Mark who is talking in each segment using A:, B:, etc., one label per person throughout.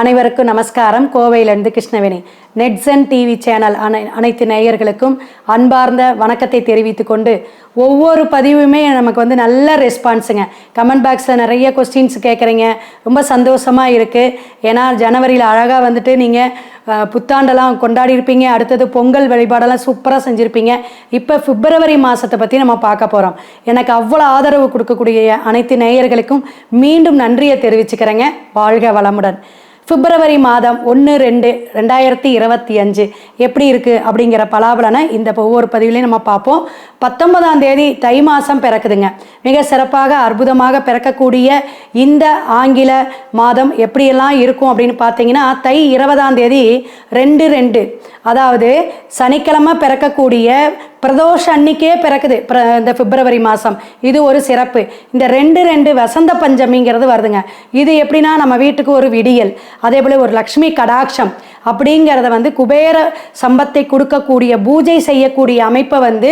A: அனைவருக்கும் நமஸ்காரம். கோவையிலிருந்து கிருஷ்ணவேணி. நெட்ஸன் டிவி சேனல் அனை அனைத்து நேயர்களுக்கும் அன்பார்ந்த வணக்கத்தை தெரிவித்து கொண்டு ஒவ்வொரு பதிவுமே நமக்கு வந்து நல்ல ரெஸ்பான்ஸுங்க. கமெண்ட் பாக்ஸில் நிறைய கொஸ்டின்ஸ் கேட்குறீங்க ரொம்ப சந்தோஷமாக இருக்குது ஏன்னா ஜனவரியில் அழகாக வந்துட்டு நீங்கள் புத்தாண்டெல்லாம் கொண்டாடி இருப்பீங்க. அடுத்தது பொங்கல் வழிபாடெல்லாம் சூப்பராக செஞ்சுருப்பீங்க. இப்போ பிப்ரவரி மாதத்தை பற்றி நம்ம பார்க்க போகிறோம் எனக்கு அவ்வளோ ஆதரவு கொடுக்கக்கூடிய அனைத்து நேயர்களுக்கும் மீண்டும் நன்றியை தெரிவிச்சுக்கிறேங்க. வாழ்க வளமுடன். பிப்ரவரி மாதம் ஒன்று ரெண்டு ரெண்டாயிரத்தி இருபத்தி அஞ்சு. எப்படி இருக்குது அப்படிங்கிற பலாபலனை இந்த ஒவ்வொரு பதிவுலையும் நம்ம பார்ப்போம். பத்தொன்பதாம் தேதி தை மாதம் பிறக்குதுங்க. மிக சிறப்பாக அற்புதமாக பிறக்கக்கூடிய இந்த ஆங்கில மாதம் எப்படியெல்லாம் இருக்கும் அப்படின்னு பார்த்தீங்கன்னா தை இருபதாம் தேதி ரெண்டு ரெண்டு. அதாவது சனிக்கிழமை பிறக்கக்கூடிய பிரதோஷ அன்னிக்கே பிறக்குது. இந்த பிப்ரவரி மாதம் இது ஒரு சிறப்பு. இந்த ரெண்டு ரெண்டு வசந்த பஞ்சமிங்கிறது வருதுங்க. இது எப்படின்னா நம்ம வீட்டுக்கு ஒரு விடியல். அதே போல் ஒரு லக்ஷ்மி கடாட்சம். அப்படிங்கிறத வந்து குபேர சம்பத்தை கொடுக்கக்கூடிய பூஜை செய்யக்கூடிய அமைப்பை வந்து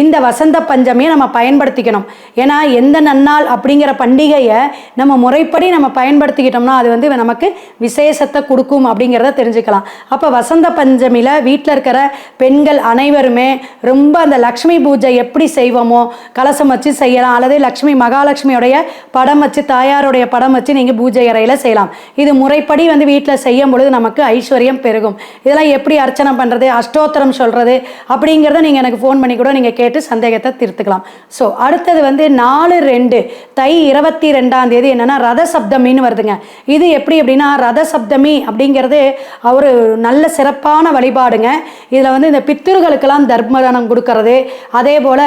A: இந்த வசந்த பஞ்சமியை நம்ம பயன்படுத்திக்கணும். ஏன்னா எந்த நன்னாள் அப்படிங்கிற பண்டிகையை நம்ம முறைப்படி நம்ம பயன்படுத்திக்கிட்டோம்னா அது வந்து நமக்கு விசேஷத்தை கொடுக்கும் அப்படிங்கிறத தெரிஞ்சுக்கலாம். அப்போ வசந்த பஞ்சமியில் வீட்டில் இருக்கிற பெண்கள் அனைவருமே ரொம்ப ரொம்ப அந்த லக்ஷ்மி பூஜை எப்படி செய்வோமோ கலசம் வச்சு செய்யலாம் அல்லது லக்ஷ்மி மகாலட்சுமியோடைய படம் வச்சு தாயாருடைய படம் வச்சு நீங்கள் பூஜை அறையில் செய்யலாம். இது முறைப்படி வந்து வீட்டில் செய்யும் பொழுது நமக்கு ஐஸ்வர்யம் பெருகும். இதெல்லாம் எப்படி அர்ச்சனை பண்ணுறது அஷ்டோத்தரம் சொல்கிறது அப்படிங்கிறத நீங்கள் எனக்கு ஃபோன் பண்ணி கூட நீங்கள் கேட்டு சந்தேகத்தை திருத்துக்கலாம். ஸோ அடுத்தது வந்து நாலு ரெண்டு தை இருபத்தி ரெண்டாம் தேதி என்னென்னா ரத சப்தமின்னு வருதுங்க. இது எப்படி அப்படின்னா ரத சப்தமி அப்படிங்கிறது ஒரு நல்ல சிறப்பான வழிபாடுங்க. இதில் வந்து இந்த பித்திருகளுக்கெல்லாம் தர்மதானம் கொடுக்கறது. அதே போல்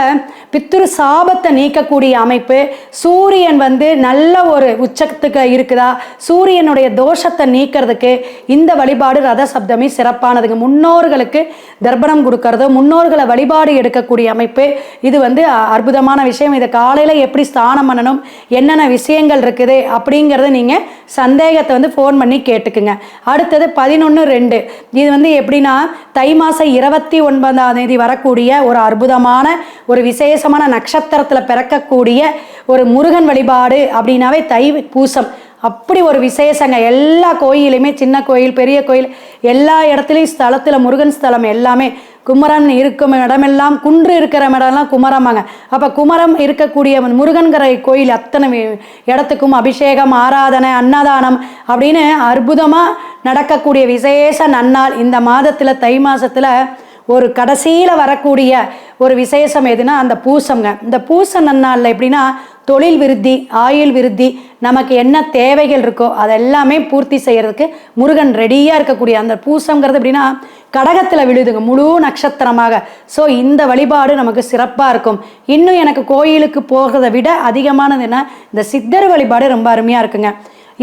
A: பித்திரு சாபத்தை நீக்கக்கூடிய அமைப்பு சூரியன் வந்து நல்ல ஒரு உச்சத்துக்கு இருக்குதா? சூரியனுடைய தோஷத்தை நீக்கிறதுக்கு இந்த வழிபாடு ரத சப்தமி சிறப்பானதுங்க. முன்னோர்களுக்கு தர்ப்பணம் கொடுக்கறது முன்னோர்களை வழிபாடு எடுக்கக்கூடிய அமைப்பு. இது வந்து அற்புதமான விஷயம். இதை காலையில் எப்படி ஸ்தானம் பண்ணணும் என்னென்ன விஷயங்கள் இருக்குது அப்படிங்கிறத நீங்கள் சந்தேகத்தை வந்து ஃபோன் பண்ணி கேட்டுக்குங்க. அடுத்தது பதினொன்று ரெண்டு. இது வந்து எப்படின்னா தை மாதம் இருபத்தி ஒன்பதாம் தேதி வரக்கூடிய ஒரு அற்புதமான ஒரு விசேஷமான நட்சத்திரத்தில் பிறக்கக்கூடிய ஒரு முருகன் வழிபாடு அப்படின்னாவே தை பூசம். அப்படி ஒரு விசேஷங்க. எல்லா கோயிலுமே சின்ன கோயில் பெரிய கோயில் எல்லா இடத்துலையும் ஸ்தலத்தில் முருகன் ஸ்தலம் எல்லாமே குமரன் இருக்கும் இடமெல்லாம் குன்று இருக்கிற இடம்லாம் குமரமாங்க அப்போ குமரம் இருக்கக்கூடிய முருகன்கிற கோயில் அத்தனை இடத்துக்கும் அபிஷேகம் ஆராதனை அன்னதானம் அப்படின்னு அற்புதமாக நடக்கக்கூடிய விசேஷ நன்னாள் இந்த மாதத்தில் தை மாதத்தில் ஒரு கடைசியில் வரக்கூடிய ஒரு விசேஷம் எதுனா அந்த பூசம்ங்க. இந்த பூச நன்னாளில் எப்படின்னா தொழில் விருத்தி ஆயுள் விருத்தி நமக்கு என்ன தேவைகள் இருக்கோ அதெல்லாமே பூர்த்தி செய்யறதுக்கு முருகன் ரெடியாக இருக்கக்கூடிய அந்த பூசங்கிறது எப்படின்னா கடகத்தில் விழுதுங்க முழு நட்சத்திரமாக. ஸோ இந்த வழிபாடு நமக்கு சிறப்பாக இருக்கும். இன்னும் எனக்கு கோயிலுக்கு போகிறத விட அதிகமானது என்ன இந்த சித்தர் வழிபாடு ரொம்ப அருமையாக இருக்குங்க.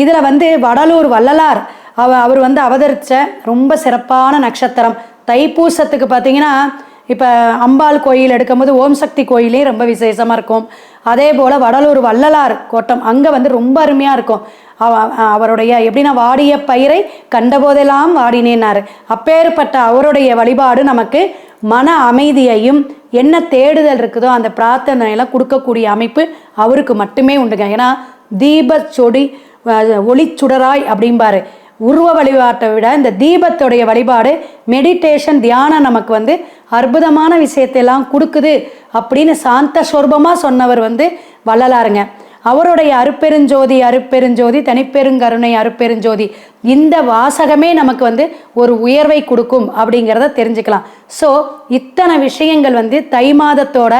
A: இதில் வந்து வடலூர் வள்ளலார் அவ அவர் வந்து அவதரித்த ரொம்ப சிறப்பான நட்சத்திரம். தைப்பூசத்துக்கு பார்த்தீங்கன்னா இப்போ அம்பாள் கோயில் எடுக்கும்போது ஓம் சக்தி கோயிலே ரொம்ப விசேஷமாக இருக்கும். அதே போல் வடலூர் வள்ளலார் கோட்டம் அங்கே வந்து ரொம்ப அருமையாக இருக்கும். அவ- அவருடைய எப்படின்னா வாடிய பயிரை கண்டபோதெல்லாம் வாடினேனார் அப்பேற்பட்ட அவருடைய வழிபாடு நமக்கு மன அமைதியையும் என்ன தேடுதல் இருக்குதோ அந்த பிரார்த்தனையெல்லாம் கொடுக்கக்கூடிய அமைப்பு அவருக்கு மட்டுமே உண்டுங்க. ஏன்னா தீப சொடி ஒளி ஒளிச்சுடராய் அப்படிம்பாரு. உருவ வழிபாட்டை விட இந்த தீபத்துடைய வழிபாடு மெடிடேஷன் தியானம் நமக்கு வந்து அற்புதமான விஷயத்தையெல்லாம் கொடுக்குது அப்படின்னு சாந்த சொர்பமாக சொன்னவர் வந்து வள்ளலாருங்க. அவருடைய அருப்பெருஞ்சோதி அருப்பெருஞ்சோதி தனிப்பெருங்கருணை அருப்பெருஞ்சோதி இந்த வாசகமே நமக்கு வந்து ஒரு உயர்வை கொடுக்கும் அப்படிங்கிறத தெரிஞ்சுக்கலாம். ஸோ இத்தனை விஷயங்கள் வந்து தை மாதத்தோட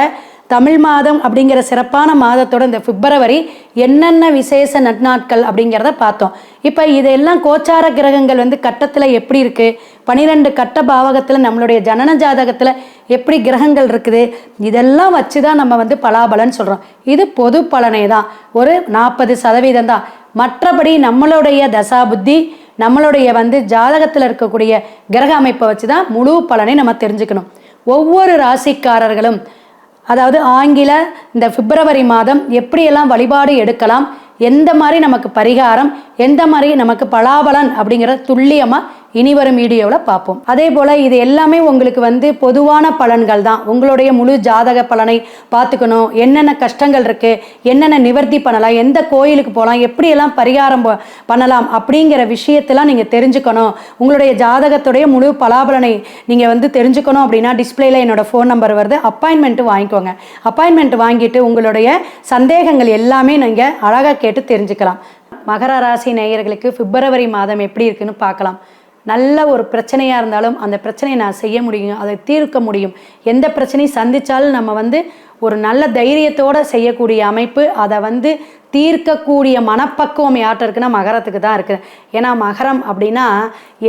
A: தமிழ் மாதம் அப்படிங்கிற சிறப்பான மாதத்தோட இந்த பிப்ரவரி என்னென்ன விசேஷ நட்நாட்கள் அப்படிங்கிறத பார்த்தோம். இப்போ இதெல்லாம் கோச்சார கிரகங்கள் வந்து கட்டத்தில் எப்படி இருக்குது பனிரெண்டு கட்ட பாவகத்தில் நம்மளுடைய ஜனன ஜாதகத்தில் எப்படி கிரகங்கள் இருக்குது? இதெல்லாம் வச்சு தான் நம்ம வந்து பலாபலன் சொல்கிறோம் இது பொது பலனே தான். ஒரு நாற்பது சதவீதம் தான். மற்றபடி நம்மளுடைய தசா புத்தி நம்மளுடைய வந்து ஜாதகத்தில் இருக்கக்கூடிய கிரக அமைப்பை வச்சு தான் முழு பலனை நம்ம தெரிஞ்சுக்கணும். ஒவ்வொரு ராசிக்காரர்களும் அதாவது ஆங்கில இந்த பிப்ரவரி மாதம் எப்படியெல்லாம் வழிபாடு எடுக்கலாம் எந்த மாதிரி நமக்கு பரிகாரம் எந்த மாதிரி நமக்கு பலாபலன் அப்படிங்கிறத துல்லியமாக இனி வரும் வீடியோவில் பார்ப்போம். அதே போல் இது எல்லாமே உங்களுக்கு வந்து பொதுவான பலன்கள் தான். உங்களுடைய முழு ஜாதக பலனை பார்த்துக்கணும். என்னென்ன கஷ்டங்கள் இருக்குது என்னென்ன நிவர்த்தி பண்ணலாம் எந்த கோயிலுக்கு போகலாம் எப்படியெல்லாம் பரிகாரம் ப- பண்ணலாம் அப்படிங்கிற விஷயத்தெல்லாம் நீங்கள் தெரிஞ்சுக்கணும். உங்களுடைய ஜாதகத்துடைய முழு பலாபலனை நீங்கள் வந்து தெரிஞ்சுக்கணும் அப்படின்னா டிஸ்பிளேல என்னோட ஃபோன் நம்பர் வருது. அப்பாயின்மெண்ட்டு வாங்கிக்கோங்க. அப்பாயின்மெண்ட் வாங்கிட்டு உங்களுடைய சந்தேகங்கள் எல்லாமே நீங்கள் அழகாக கேட்டு தெரிஞ்சுக்கலாம். மகர ராசி நேயர்களுக்கு பிப்ரவரி மாதம் எப்படி இருக்குன்னு பார்க்கலாம். நல்ல ஒரு பிரச்சனையாக இருந்தாலும் அந்த பிரச்சனையை நான் செய்ய முடியும் அதை தீர்க்க முடியும். எந்த பிரச்சனையும் சந்தித்தாலும் நம்ம வந்து ஒரு நல்ல தைரியத்தோடு செய்யக்கூடிய அமைப்பு அதை வந்து தீர்க்கக்கூடிய மனப்பக்குவம் யார்கிட்ட இருக்குன்னா மகரத்துக்கு தான் இருக்குது. ஏன்னா மகரம் அப்படின்னா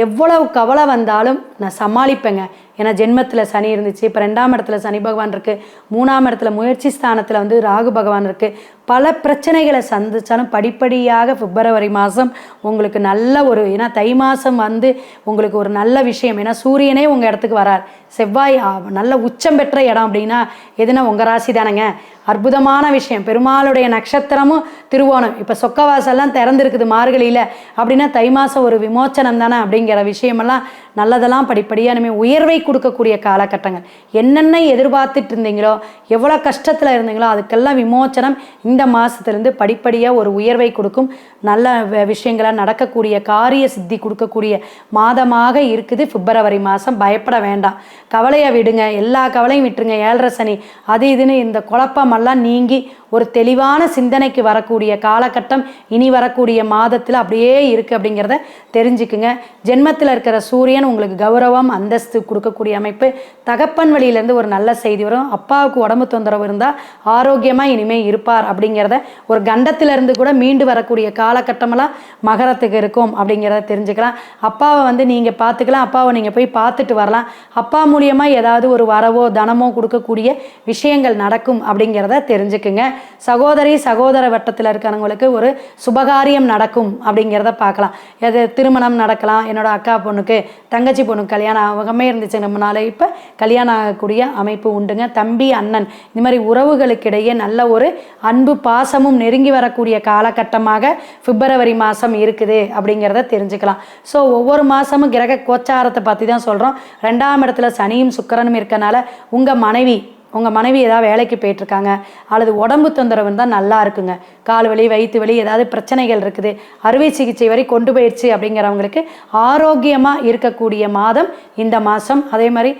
A: எவ்வளவு கவலை வந்தாலும் நான் சமாளிப்பேங்க. ஏன்னா ஜென்மத்தில் சனி இருந்துச்சு இப்போ ரெண்டாம் இடத்துல சனி பகவான் இருக்குது மூணாம் இடத்துல முயற்சி ஸ்தானத்தில் வந்து ராகு பகவான் இருக்குது பல பிரச்சனைகளை சந்தித்தாலும் படிப்படியாக பிப்ரவரி மாதம் உங்களுக்கு நல்ல ஒரு ஏன்னா தை மாதம் வந்து உங்களுக்கு ஒரு நல்ல விஷயம். ஏன்னா சூரியனே உங்கள் இடத்துக்கு வரார். செவ்வாய் நல்ல உச்சம் பெற்ற இடம் அப்படின்னா எதுனா உங்கள் ராசி தானேங்க? அற்புதமான விஷயம். பெருமாளுடைய நட்சத்திரமும் திருவோணம். இப்போ சொக்கவாசெல்லாம் திறந்துருக்குது மார்கழியில். அப்படின்னா தை மாதம் ஒரு விமோச்சனம் தானே அப்படிங்கிற விஷயமெல்லாம் நல்லதெல்லாம் படிப்படியாக இனிமேல் உயர்வை கொடுக்கக்கூடிய காலகட்டங்கள். என்னென்ன எதிர்பார்த்துட்டு இருந்தீங்களோ எவ்வளோ கஷ்டத்தில் இருந்தீங்களோ அதுக்கெல்லாம் விமோச்சனம் இந்த மாதத்துலேருந்து படிப்படியாக ஒரு உயர்வை கொடுக்கும். நல்ல விஷயங்களாக நடக்கக்கூடிய காரிய சித்தி கொடுக்கக்கூடிய மாதமாக இருக்குது பிப்ரவரி மாதம் பயப்பட வேண்டாம். கவலையை விடுங்க. எல்லா கவலையும் விட்டுருங்க. ஏழரை சனி. அது இதுன்னு இந்த குழப்பமெல்லாம் நீங்கி ஒரு தெளிவான சிந்தனைக்கு வரக்கூடிய காலகட்டம் இனி வரக்கூடிய மாதத்தில் அப்படியே இருக்குது அப்படிங்கிறத தெரிஞ்சுக்குங்க. ஜென்மத்தில் இருக்கிற சூரியன் உங்களுக்கு கௌரவம் அந்தஸ்து கொடுக்கக்கூடிய அமைப்பு. தகப்பன் வழியிலேருந்து ஒரு நல்ல செய்தி வரும். அப்பாவுக்கு உடம்பு தொந்தரவு இருந்தால் ஆரோக்கியமாக இனிமேல் இருப்பார் அப்படிங்கிறத ஒரு கண்டத்திலிருந்து கூட மீண்டு வரக்கூடிய காலகட்டமெல்லாம் மகரத்துக்கு இருக்கும் அப்படிங்கிறத தெரிஞ்சுக்கலாம். அப்பாவை வந்து நீங்கள் பார்த்துக்கலாம். அப்பாவை நீங்கள் போய் பார்த்துட்டு வரலாம். அப்பா மூலியமாக ஏதாவது ஒரு வரவோ தனமோ கொடுக்கக்கூடிய விஷயங்கள் நடக்கும் அப்படிங்கிறத தெரிஞ்சுக்குங்க. சகோதரி சகோதர வட்டத்தில் இருக்கிறவங்களுக்கு ஒரு சுபகாரியம் நடக்கும் அப்படிங்கிறத பார்க்கலாம். எது திருமணம் நடக்கலாம் என்னோட அக்கா பொண்ணுக்கு தங்கச்சி பொண்ணுக்கு கல்யாணம் ஆகமே இருந்துச்சு நம்ம நாளை இப்போ கல்யாணம் ஆகக்கூடிய அமைப்பு உண்டுங்க. தம்பி அண்ணன் இந்த மாதிரி உறவுகளுக்கிடையே நல்ல ஒரு அன்பு பாசமும் நெருங்கி வரக்கூடிய காலகட்டமாக பிப்ரவரி மாதம் இருக்குது அப்படிங்கிறத தெரிஞ்சுக்கலாம். ஸோ ஒவ்வொரு மாதமும் கிரக கோச்சாரத்தை பற்றி தான் சொல்கிறோம் ரெண்டாம் இடத்துல சனியும் சுக்கரனும் இருக்கனால உங்கள் மனைவி உங்கள் மனைவி ஏதாவது வேலைக்கு போயிட்டுருக்காங்க அல்லது உடம்பு தொந்தரவு இருந்தால் நல்லா இருக்குங்க. கால் வலி வயிற்று வலி ஏதாவது பிரச்சனைகள் இருக்குது. அறுவை சிகிச்சை வரை கொண்டு போயிடுச்சு அப்படிங்கிறவங்களுக்கு ஆரோக்கியமாக இருக்கக்கூடிய மாதம் இந்த மாதம். அதே மாதிரி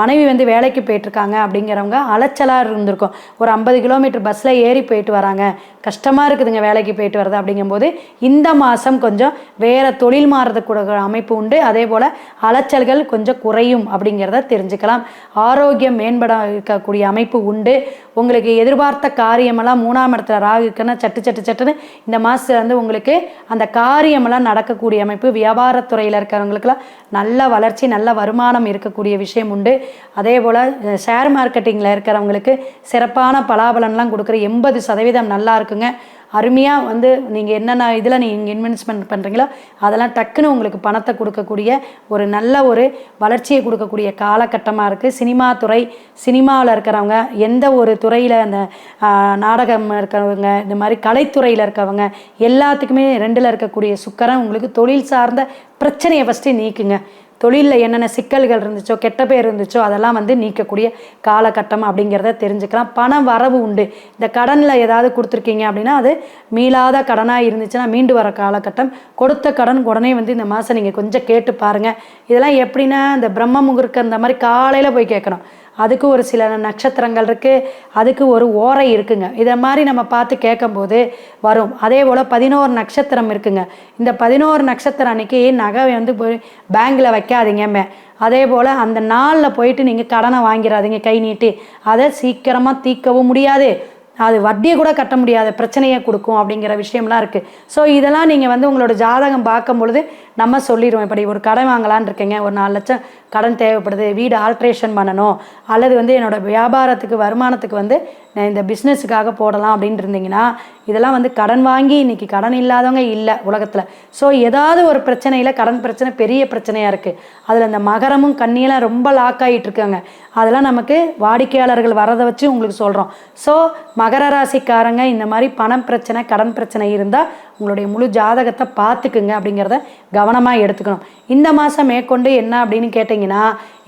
A: மனைவி வந்து வேலைக்கு போயிட்டுருக்காங்க அப்படிங்கிறவங்க அலைச்சலாக இருந்திருக்கும். ஒரு ஐம்பது கிலோமீட்டர் பஸ்ஸில் ஏறி போயிட்டு வராங்க. கஷ்டமாக இருக்குதுங்க வேலைக்கு போயிட்டு வரது அப்படிங்கும்போது இந்த மாதம் கொஞ்சம் வேறு தொழில் மாறுறதுக்கு அமைப்பு உண்டு. அதே போல் அலைச்சல்கள் கொஞ்சம் குறையும் அப்படிங்கிறத தெரிஞ்சுக்கலாம். ஆரோக்கியம் மேம்பட இருக்கக்கூடிய அமைப்பு உண்டு. உங்களுக்கு எதிர்பார்த்த காரியமெல்லாம் மூணாம் இடத்துல ராகு இருக்குன்னா சட்டு சட்டு சட்டுன்னு இந்த மாதத்துல வந்து உங்களுக்கு அந்த காரியமெல்லாம் நடக்கக்கூடிய அமைப்பு வியாபாரத்துறையில் இருக்கிறவங்களுக்குலாம் நல்ல வளர்ச்சி நல்ல வருமானம் இருக்கக்கூடிய விஷயம் உண்டு. அதே போல் ஷேர் மார்க்கெட்டிங்கில் இருக்கிறவங்களுக்கு சிறப்பான பலாபலன்லாம் கொடுக்குற எண்பது சதவீதம் நல்லா இருக்குங்க. அருமையாக வந்து நீங்கள் என்னென்ன இதில் நீங்கள் இன்வெஸ்ட்மெண்ட் பண்ணுறீங்களோ அதெல்லாம் டக்குன்னு உங்களுக்கு பணத்தை கொடுக்கக்கூடிய ஒரு நல்ல ஒரு வளர்ச்சியை கொடுக்கக்கூடிய காலகட்டமாக இருக்குது சினிமா துறை சினிமாவில் இருக்கிறவங்க எந்த ஒரு துறையில் அந்த நாடகம் இருக்கிறவங்க இந்த மாதிரி கலைத்துறையில் இருக்கவங்க எல்லாத்துக்குமே ரெண்டில் இருக்கக்கூடிய சுக்கரம் உங்களுக்கு தொழில் சார்ந்த பிரச்சனையை ஃபஸ்ட்டு நீக்குங்க. தொழிலில் என்னென்ன சிக்கல்கள் இருந்துச்சோ கெட்ட பேர் இருந்துச்சோ அதெல்லாம் வந்து நீக்கக்கூடிய காலகட்டம் அப்படிங்கிறத தெரிஞ்சுக்கலாம். பணம் வரவு உண்டு. இந்த கடனில் ஏதாவது கொடுத்துருக்கீங்க அப்படின்னா அது மீளாத கடனாக இருந்துச்சுன்னா மீண்டு வர காலகட்டம். கொடுத்த கடன் உடனே வந்து இந்த மாதம் நீங்கள் கொஞ்சம் கேட்டு பாருங்கள் இதெல்லாம் எப்படின்னா இந்த பிரம்ம முகூர்க்க அந்த மாதிரி காலையில் போய் கேட்கணும். அதுக்கு ஒரு சில நட்சத்திரங்கள் இருக்குது அதுக்கு ஒரு ஓரை இருக்குங்க. இதை மாதிரி நம்ம பார்த்து கேட்கும்போது வரும். அதே போல் பதினோரு நட்சத்திரம் இருக்குங்க. இந்த பதினோரு நட்சத்திரம் அன்னைக்கு நகை வந்து போய் பேங்கில் வைக்காதீங்கமே அதே போல் அந்த நாளில் போயிட்டு நீங்கள் கடனை வாங்கிடாதீங்க கை நீட்டி. அதை சீக்கிரமாக தீர்க்கவும் முடியாது. அது வட்டியை கூட கட்ட முடியாத பிரச்சனையை கொடுக்கும் அப்படிங்கிற விஷயம்லாம் இருக்குது ஸோ இதெல்லாம் நீங்கள் வந்து உங்களோட ஜாதகம் பார்க்கும் பொழுது நம்ம சொல்லிடுவோம். இப்படி ஒரு கடன் வாங்கலான் இருக்கேங்க. ஒரு நாலு லட்சம் கடன் தேவைப்படுது வீடு ஆல்ட்ரேஷன் பண்ணணும் அல்லது வந்து என்னோட வியாபாரத்துக்கு வருமானத்துக்கு வந்து நான் இந்த பிஸ்னஸுக்காக போடலாம் அப்படின்னு இருந்தீங்கன்னா இதெல்லாம் வந்து கடன் வாங்கி இன்றைக்கி கடன் இல்லாதவங்க இல்லை உலகத்தில். ஸோ ஏதாவது ஒரு பிரச்சனையில் கடன் பிரச்சனை பெரிய பிரச்சனையாக இருக்குது அதில் இந்த மகரமும் கண்ணியெல்லாம் ரொம்ப லாக் ஆகிட்டு இருக்காங்க. அதெல்லாம் நமக்கு வாடிக்கையாளர்கள் வரதை வச்சு உங்களுக்கு சொல்கிறோம் ஸோ மகர ராசிக்காரங்க இந்த மாதிரி பணம் பிரச்சனை கடன் பிரச்சனை இருந்தால் உங்களுடைய முழு ஜாதகத்தை பார்த்துக்குங்க அப்படிங்கிறத கவனமாக எடுத்துக்கணும். இந்த மாதம் மேற்கொண்டு என்ன அப்படின்னு கேட்டிங்கன்னா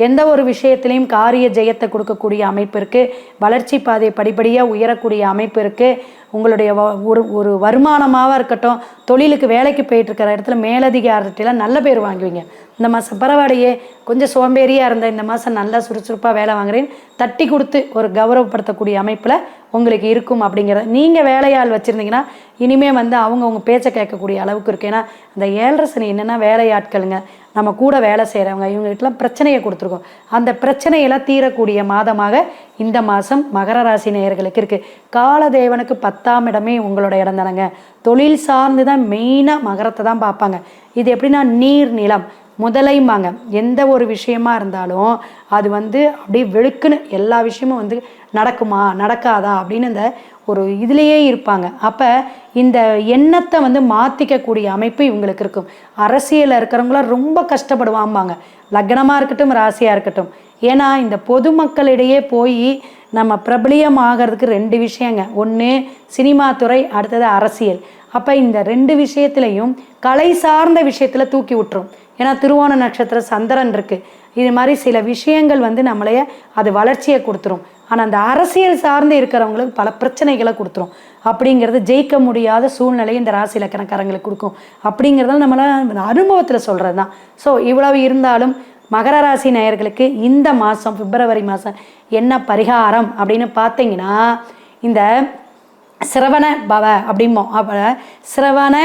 A: எந்த ஒரு விஷயத்திலையும் காரிய ஜெயத்தை கொடுக்கக்கூடிய அமைப்பு இருக்குது வளர்ச்சி பாதை படிப்படியாக உயரக்கூடிய அமைப்பு இருக்குது உங்களுடைய ஒரு ஒரு வருமானமாக இருக்கட்டும் தொழிலுக்கு வேலைக்கு போயிட்டுருக்கிற இடத்துல மேலதிகாரத்திலாம் நல்ல பேர் வாங்குவீங்க. இந்த மாதம் பரவாயில்லையே கொஞ்சம் சோம்பேறியாக இருந்த இந்த மாதம் நல்லா சுறுசுறுப்பாக வேலை வாங்குறேன். தட்டி கொடுத்து ஒரு கௌரவப்படுத்தக்கூடிய அமைப்பில் உங்களுக்கு இருக்கும் அப்படிங்கிறத நீங்கள் வேலையாள் வச்சுருந்தீங்கன்னா இனிமேல் வந்து அவங்க உங்கள் பேச்சை கேட்கக்கூடிய அளவுக்கு இருக்கு. ஏன்னா இந்த ஏழரை சனி என்னென்னா வேலையாட்களுங்க. நம்ம கூட வேலை செய்கிறவங்க இவங்ககிட்டலாம் பிரச்சனையை கொடுத்துருக்கோம். அந்த பிரச்சனையெல்லாம் தீரக்கூடிய மாதமாக இந்த மாதம் மகர ராசி நேயர்களுக்கு இருக்குது காலதேவனுக்கு பத்தாம் இடமே உங்களோட இடம் தானங்க. தொழில் சார்ந்து தான் மெயினாக மகரத்தை தான் பார்ப்பாங்க. இது எப்படின்னா நீர் நிலம் முதலைம்பாங்க. எந்த ஒரு விஷயமா இருந்தாலும் அது வந்து அப்படியே வெளுக்குன்னு எல்லா விஷயமும் வந்து நடக்குமா நடக்காதா அப்படின்னு அந்த ஒரு இதுலேயே இருப்பாங்க. அப்போ இந்த எண்ணத்தை வந்து மாற்றிக்கக்கூடிய அமைப்பு இவங்களுக்கு இருக்கும். அரசியலில் இருக்கிறவங்களாம் ரொம்ப கஷ்டப்படுவாம்பாங்க. லக்னமாக இருக்கட்டும் ராசியாக இருக்கட்டும். ஏன்னா இந்த பொதுமக்களிடையே போய் நம்ம பிரபலியம் ஆகிறதுக்கு ரெண்டு விஷயங்க. ஒன்று சினிமா துறை அடுத்தது அரசியல். அப்போ இந்த ரெண்டு விஷயத்துலையும் கலை சார்ந்த விஷயத்தில் தூக்கி விட்டுரும். ஏன்னா திருவோண நட்சத்திர சந்திரன் இருக்கு. இது மாதிரி சில விஷயங்கள் வந்து நம்மளைய அது வளர்ச்சியை கொடுத்துரும். ஆனால் அந்த அரசியல் சார்ந்து இருக்கிறவங்களுக்கு பல பிரச்சனைகளை கொடுத்துரும். அப்படிங்கிறது ஜெயிக்க முடியாத சூழ்நிலை இந்த ராசி இலக்கணக்காரங்களுக்கு கொடுக்கும். அப்படிங்கிறதால நம்மளால் அனுபவத்தில் சொல்கிறது தான் ஸோ இவ்வளவு இருந்தாலும் மகர ராசி நேயர்களுக்கு இந்த மாதம் பிப்ரவரி மாதம் என்ன பரிகாரம் அப்படின்னு பார்த்தீங்கன்னா இந்த சிரவண பவ அப்படிம்போம். அப்போ சிரவண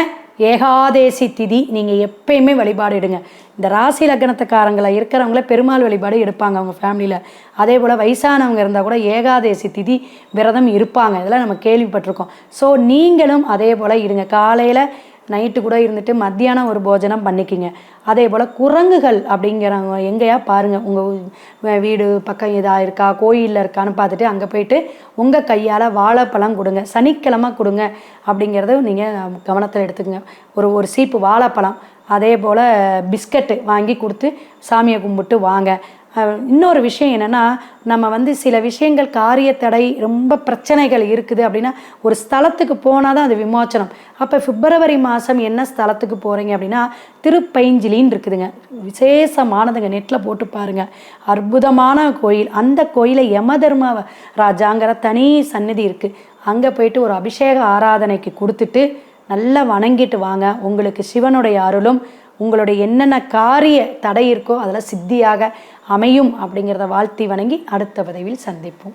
A: ஏகாதேசி திதி நீங்கள் எப்பயுமே வழிபாடு எடுங்க. இந்த ராசி லக்னத்துக்காரங்களை இருக்கிறவங்கள பெருமாள் வழிபாடு எடுப்பாங்க அவங்க ஃபேமிலியில். அதே போல் வயசானவங்க இருந்தால் கூட ஏகாதேசி திதி விரதம் இருப்பாங்க. இதெல்லாம் நம்ம கேள்விப்பட்டிருக்கோம். ஸோ நீங்களும் அதே போல் இருங்க. காலையில் நைட்டு கூட இருந்துட்டு மத்தியானம் ஒரு போஜனம் பண்ணிக்கிங்க. அதே போல் குரங்குகள் அப்படிங்கிறவங்க எங்கேயா பாருங்கள் உங்கள் வீடு பக்கம் இதாக இருக்கா கோயிலில் இருக்கான்னு பார்த்துட்டு அங்கே போயிட்டு உங்கள் கையால் வாழைப்பழம் கொடுங்க. சனிக்கிழமை கொடுங்க அப்படிங்கிறத நீங்கள் கவனத்தில் எடுத்துக்கங்க. ஒரு ஒரு சீப்பு வாழைப்பழம். அதே போல் பிஸ்கட்டு வாங்கி கொடுத்து சாமியை கும்பிட்டு வாங்க. இன்னொரு விஷயம் என்னென்னா நம்ம வந்து சில விஷயங்கள் காரிய தடை ரொம்ப பிரச்சனைகள் இருக்குது அப்படின்னா ஒரு ஸ்தலத்துக்கு போனால் தான் அது விமோச்சனம். அப்போ பிப்ரவரி மாதம் என்ன ஸ்தலத்துக்கு போகிறீங்க அப்படின்னா திருப்பைஞ்சிலின்னு இருக்குதுங்க. விசேஷமானதுங்க நெட்டில் போட்டு பாருங்கள் அற்புதமான கோயில். அந்த கோயிலில் யமதர்ம ராஜாங்கிற தனி சன்னதி இருக்குது அங்கே போயிட்டு ஒரு அபிஷேக ஆராதனைக்கு கொடுத்துட்டு நல்லா வணங்கிட்டு வாங்க. உங்களுக்கு சிவனுடைய அருளும் உங்களுடைய என்னென்ன காரிய தடை இருக்கோ அதெல்லாம் சித்தியாக அமையும் அப்படிங்கிறத வாழ்த்தி வணங்கி அடுத்த பதவியில் சந்திப்போம்.